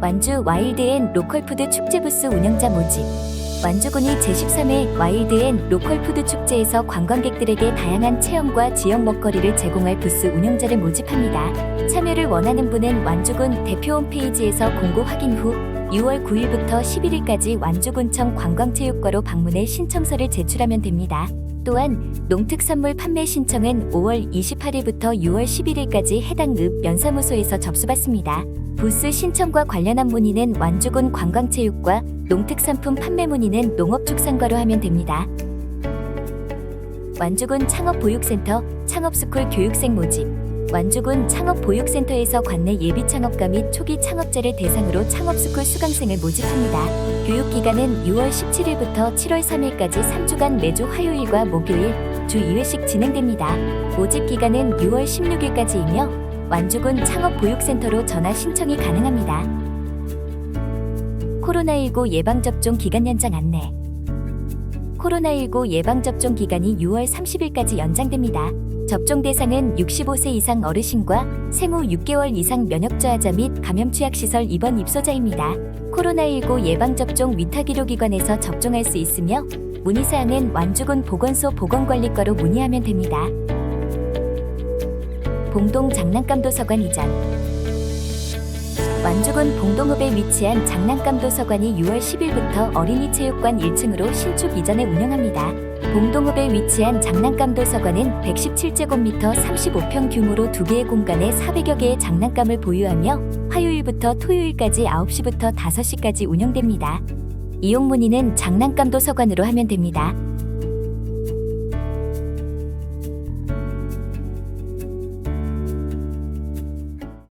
완주 와일드앤 로컬푸드 축제 부스 운영자 모집. 완주군이 제13회 와일드앤 로컬푸드 축제에서 관광객들에게 다양한 체험과 지역 먹거리를 제공할 부스 운영자를 모집합니다. 참여를 원하는 분은 완주군 대표 홈페이지에서 공고 확인 후 6월 9일부터 11일까지 완주군청 관광체육과로 방문해 신청서를 제출하면 됩니다. 또한 농특산물 판매 신청은 5월 28일부터 6월 11일까지 해당 읍 면사무소에서 접수받습니다. 부스 신청과 관련한 문의는 완주군 관광체육과 농특산품 판매 문의는 농업축산과로 하면 됩니다. 완주군 창업보육센터 창업스쿨 교육생 모집 완주군 창업보육센터에서 관내 예비 창업가 및 초기 창업자를 대상으로 창업스쿨 수강생을 모집합니다. 교육기간은 6월 17일부터 7월 3일까지 3주간 매주 화요일과 목요일 주 2회씩 진행됩니다. 모집 기간은 6월 16일까지이며 완주군 창업보육센터로 전화 신청이 가능합니다. 코로나19 예방접종 기간 연장 안내 코로나19 예방접종 기간이 6월 30일까지 연장됩니다. 접종 대상은 65세 이상 어르신과 생후 6개월 이상 면역저하자 및 감염 취약시설 입원 입소자입니다. 코로나19 예방접종 위탁의료기관에서 접종할 수 있으며 문의사항은 완주군 보건소 보건관리과로 문의하면 됩니다. 봉동 장난감 도서관 이전 완주군 봉동읍에 위치한 장난감 도서관이 6월 10일부터 어린이 체육관 1층으로 신축 이전을 운영합니다. 봉동읍에 위치한 장난감 도서관은 117제곱미터 35평 규모로 두 개의 공간에 400여 개의 장난감을 보유하며 화요일부터 토요일까지 9시부터 5시까지 운영됩니다. 이용 문의는 장난감 도서관으로 하면 됩니다.